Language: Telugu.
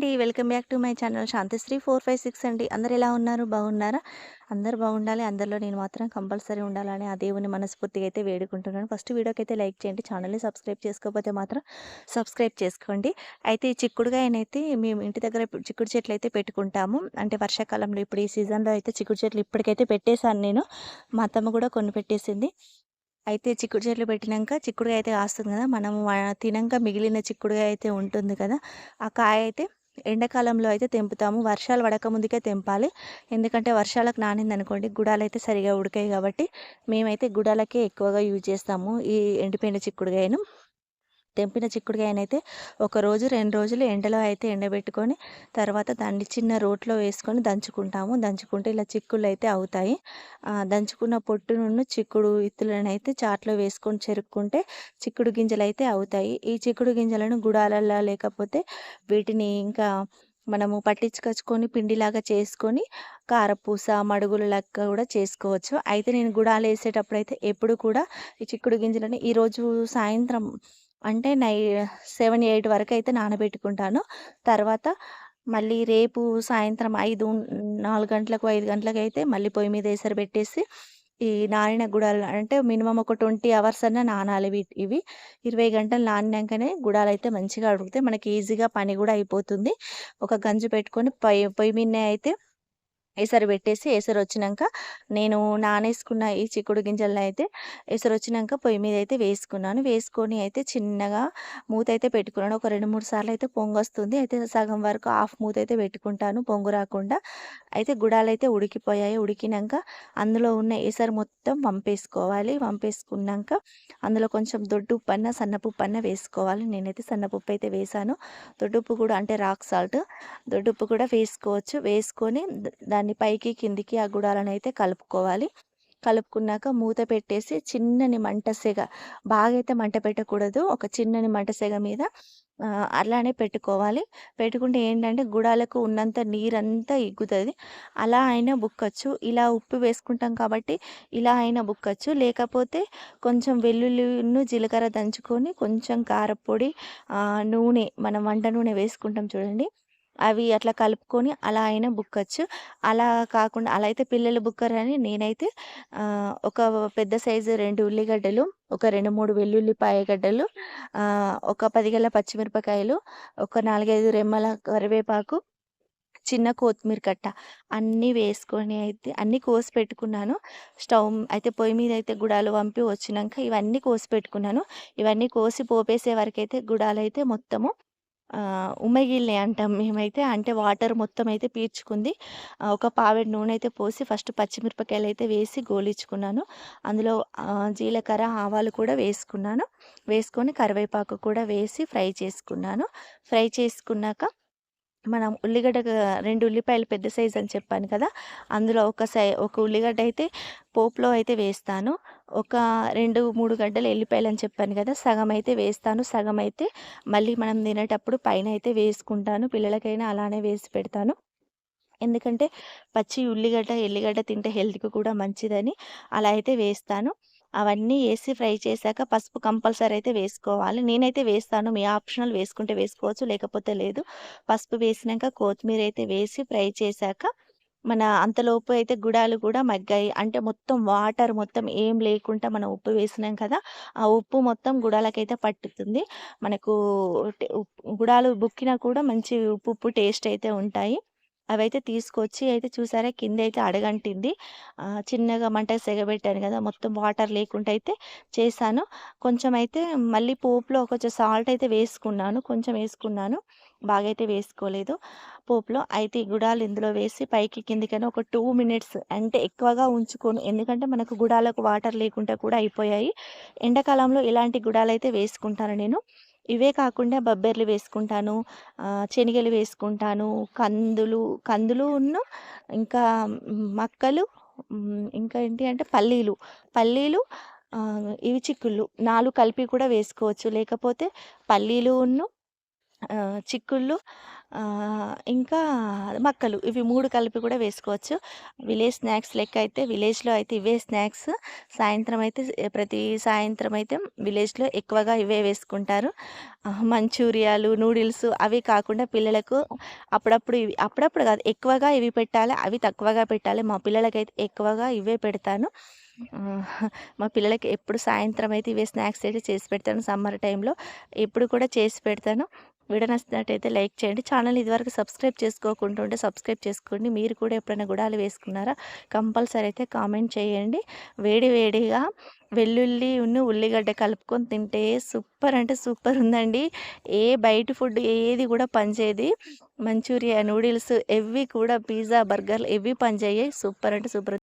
అండి. Welcome back to my channel Shantishri four five six అండి. అందరు ఎలా ఉన్నారు? బాగున్నారా? అందరు బాగుండాలి. అందరిలో నేను మాత్రం కంపల్సరీ ఉండాలని ఆ దేవుని మనస్ఫూర్తిగా అయితే వేడుకుంటున్నాను. ఫస్ట్ వీడియోకి అయితే లైక్ చేయండి. ఛానల్ని సబ్స్క్రైబ్ చేసుకోకపోతే మాత్రం సబ్స్క్రైబ్ చేసుకోండి. అయితే ఈ చిక్కుడుగాయనైతే మేము ఇంటి దగ్గర చిక్కుడు చెట్లు అయితే పెట్టుకుంటాము. అంటే వర్షాకాలంలో ఇప్పుడు ఈ సీజన్లో అయితే చిక్కుడు చెట్లు ఇప్పటికైతే పెట్టేశాను నేను. మా అత్తమ్మ కూడా కొన్ని పెట్టేసింది. అయితే చిక్కుడు చెట్లు పెట్టినాక చిక్కుడుగా అయితే కాస్తుంది కదా. మనం తినక తినాక మిగిలిన చిక్కుడుగా అయితే ఉంటుంది కదా. ఆ కాయ అయితే ఎండాకాలంలో అయితే తెంపుతాము. వర్షాలు పడకముందుకే తెంపాలి. ఎందుకంటే వర్షాలకు నానింది అనుకోండి గుడాలు అయితే సరిగా ఉడకాయి కాబట్టి మేమైతే గుడాలకే ఎక్కువగా యూజ్ చేస్తాము. ఈ ఎండిపోయిన చిక్కుడుగాయను. తెంపిన చిక్కుడుకాయనైతే ఒక రోజు రెండు రోజులు ఎండలో అయితే ఎండబెట్టుకొని తర్వాత దాన్ని చిన్న రోట్లో వేసుకొని దంచుకుంటాము. దంచుకుంటే ఇలా చిక్కుళ్ళు అయితే అవుతాయి. దంచుకున్న పొట్టు నుండి చిక్కుడు ఇత్తులను అయితే చాట్లో వేసుకొని చెరుక్కుంటే చిక్కుడు గింజలు అయితే అవుతాయి. ఈ చిక్కుడు గింజలను గుడాలల్లో లేకపోతే వీటిని ఇంకా మనము పట్టించుకొచ్చుకొని పిండిలాగా చేసుకొని కారపూస మడుగుల లెక్క కూడా చేసుకోవచ్చు. అయితే నేను గుడాలు వేసేటప్పుడు అయితే ఎప్పుడు కూడా ఈ చిక్కుడు గింజలను ఈరోజు సాయంత్రం అంటే నై సెవెన్ ఎయిట్ వరకు అయితే నానబెట్టుకుంటాను. తర్వాత మళ్ళీ రేపు సాయంత్రం ఐదు నాలుగు గంటలకు ఐదు గంటలకు అయితే మళ్ళీ పొయ్యి మీద వేసరి పెట్టేసి ఈ నానిన గుడాలు అంటే మినిమం ఒక ట్వంటీ అవర్స్ అన్న నానాలి ఇవి. ఇరవై గంటలు నానినాకనే గుడాలు అయితే మంచిగా అడుగుతాయి మనకి ఈజీగా పని కూడా అయిపోతుంది. ఒక గంజు పెట్టుకొని పొయ్యి పొయ్యి మీద అయితే ఎసరు పెట్టేసి ఎసరు వచ్చినాక నేను నానేసుకున్న ఈ చిక్కుడు గింజలను అయితే ఎసరు వచ్చినాక పొయ్యి మీద అయితే వేసుకున్నాను. వేసుకొని అయితే చిన్నగా మూత అయితే పెట్టుకున్నాను. ఒక రెండు మూడు సార్లు అయితే పొంగొస్తుంది. అయితే సగం వరకు హాఫ్ మూత అయితే పెట్టుకుంటాను పొంగు రాకుండా. అయితే గుడాలు అయితే ఉడికిపోయాయి. ఉడికినాక అందులో ఉన్న ఎసరు మొత్తం వంపేసుకోవాలి. వంపేసుకున్నాక అందులో కొంచెం దొడ్డు ఉప్పు అన్న సన్నపప్పు అన్న వేసుకోవాలి. నేనైతే సన్నపప్పు అయితే వేసాను. దొడ్డుప్పు కూడా అంటే రాక్ సాల్ట్. దొడ్డుప్పు కూడా వేసుకోవచ్చు. వేసుకొని ద- దాన్ని పైకి కిందికి ఆ గుడాలను అయితే కలుపుకోవాలి. కలుపుకున్నాక మూత పెట్టేసి చిన్నని మంట సెగ బాగా అయితే మంట పెట్టకూడదు. ఒక చిన్నని మంట సెగ మీద అలానే పెట్టుకోవాలి. పెట్టుకుంటే ఏంటంటే గుడాలకు ఉన్నంత నీరంతా ఇగ్గుతుంది అలా అయినా బుక్కచ్చు. ఇలా ఉప్పు వేసుకుంటాం కాబట్టి ఇలా అయినా బుక్కచ్చు. లేకపోతే కొంచెం వెల్లుల్లిను జీలకర్ర దంచుకొని కొంచెం కారపొడి నూనె మనం వంట నూనె వేసుకుంటాం చూడండి. అవి అట్లా కలుపుకొని అలా అయినా బుక్కచ్చు. అలా కాకుండా అలా అయితే పిల్లలు బుక్కరని నేనైతే ఒక పెద్ద సైజు రెండు ఉల్లిగడ్డలు ఒక రెండు మూడు వెల్లుల్లిపాయ గడ్డలు ఒక పది గల పచ్చిమిరపకాయలు ఒక నాలుగైదు రెమ్మల కరివేపాకు చిన్న కొత్తిమీర కట్ట అన్నీ వేసుకొని అయితే అన్నీ కోసి పెట్టుకున్నాను. స్టవ్ అయితే పొయ్యి మీద అయితే గుడాలు వంపి వచ్చినాక ఇవన్నీ కోసి పెట్టుకున్నాను. ఇవన్నీ కోసి పోపేసే వరకు అయితే గుడాలు అయితే మొత్తము ఆ, అంటాం మేమైతే. అంటే వాటర్ మొత్తం అయితే పీల్చుకుంది. ఒక పావిడి నూనె అయితే పోసి ఫస్ట్ పచ్చిమిరపకాయలు అయితే వేసి గోలించుకున్నాను అందులో జీలకర్ర ఆవాలు కూడా వేసుకున్నాను. వేసుకొని కరివేపాకు కూడా వేసి ఫ్రై చేసుకున్నాను. ఫ్రై చేసుకున్నాక మనం ఉల్లిగడ్డ రెండు ఉల్లిపాయలు పెద్ద సైజ్ అని చెప్పాను కదా! అందులో ఒక సై ఒక ఉల్లిగడ్డ అయితే పోపులో అయితే వేస్తాను. ఒక రెండు మూడు గడ్డలు ఎల్లిపాయలు అని చెప్పాను కదా సగం అయితే వేస్తాను సగం అయితే మళ్ళీ మనం తినేటప్పుడు పైన అయితే వేసుకుంటాను పిల్లలకైనా అలానే వేసి పెడతాను. ఎందుకంటే పచ్చి ఉల్లిగడ్డ ఎల్లిగడ్డ తింటే హెల్త్కి కూడా మంచిదని అలా అయితే వేస్తాను. అవన్నీ వేసి ఫ్రై చేశాక పసుపు కంపల్సరీ అయితే వేసుకోవాలి. నేనైతే వేస్తాను మీ ఆప్షనల్ వేసుకుంటే వేసుకోవచ్చు లేకపోతే లేదు. పసుపు వేసినాక కొత్తిమీర అయితే వేసి ఫ్రై చేశాక మన అంతలోపు అయితే గుడాలు కూడా మగ్గాయి. అంటే మొత్తం వాటర్ మొత్తం ఏం లేకుండా మనం ఉప్పు వేసినాం కదా ఆ ఉప్పు మొత్తం గుడాలకైతే పట్టుతుంది. మనకు ఉప్పు- గుడాలు బుక్కినా కూడా మంచి ఉప్పు ఉప్పు టేస్ట్ అయితే ఉంటాయి. అవైతే తీసుకొచ్చి అయితే చూసారా కింద అయితే అడగంటింది చిన్నగా మంట సెగబెట్టాను కదా మొత్తం వాటర్ లేకుండా అయితే చేశాను. కొంచెం అయితే మళ్ళీ పోపులో కొంచెం సాల్ట్ అయితే వేసుకున్నాను కొంచెం వేసుకున్నాను. బాగా అయితే వేసుకోలేదు. పోపులో అయితే గుడాలు ఇందులో వేసి పైకి కిందికైనా ఒక టూ మినిట్స్ అంటే ఎక్కువగా ఉంచుకోను. ఎందుకంటే మనకు గుడాలకు వాటర్ లేకుండా కూడా అయిపోయాయి. ఎండాకాలంలో ఇలాంటి గుడాలు అయితే వేసుకుంటాను నేను. ఇవే కాకుండా బబ్బెర్లు వేసుకుంటాను ఆ, శనగలు వేసుకుంటాను కందులు కందులు ఉన్న ఇంకా మక్కలు ఇంకా ఏంటి అంటే పల్లీలు. పల్లీలు ఇవి చిక్కుళ్ళు. నాలుగు కలిపి కూడా వేసుకోవచ్చు. లేకపోతే పల్లీలు ఉన్ను చిక్కుళ్ళు ఇంకా మక్కలు ఇవి మూడు కలిపి కూడా వేసుకోవచ్చు. విలేజ్ స్నాక్స్ లెక్క అయితే విలేజ్‌లో అయితే ఇవే స్నాక్స్. సాయంత్రం అయితే ప్రతి సాయంత్రం అయితే విలేజ్‌లో ఎక్కువగా ఇవే వేసుకుంటారు. మంచూరియాలు, నూడిల్స్ అవి కాకుండా పిల్లలకు అప్పుడప్పుడు ఇవి అప్పుడప్పుడు కాదు ఎక్కువగా ఇవి పెట్టాలి. అవి తక్కువగా పెట్టాలి. మా పిల్లలకైతే ఎక్కువగా ఇవే పెడతాను. మా పిల్లలకి ఎప్పుడు సాయంత్రం అయితే ఇవే స్నాక్స్ అయితే చేసి పెడతాను. సమ్మర్ టైంలో ఎప్పుడు కూడా చేసి పెడతాను. వీడియో నచ్చినట్టయితే లైక్ చేయండి. ఛానల్‌ని ఇదివరకు సబ్స్క్రైబ్ చేసుకోకుండా ఉంటే సబ్స్క్రైబ్ చేసుకోండి. మీరు కూడా ఎప్పుడైనా గుడాలు వేసుకున్నారా? కంపల్సరీ అయితే కామెంట్ చేయండి. వేడి వేడిగా వెల్లుల్లిను, ఉల్లిగడ్డ కలుపుకొని తింటే సూపర్ అంటే సూపర్ ఉందండి. ఏ బయట ఫుడ్ ఏది కూడా పనిచేది మంచూరియా, నూడిల్స్ ఇవి కూడా పిజ్జా, బర్గర్‌లు ఇవి పనిచేయాయి సూపర్ అంటే సూపర్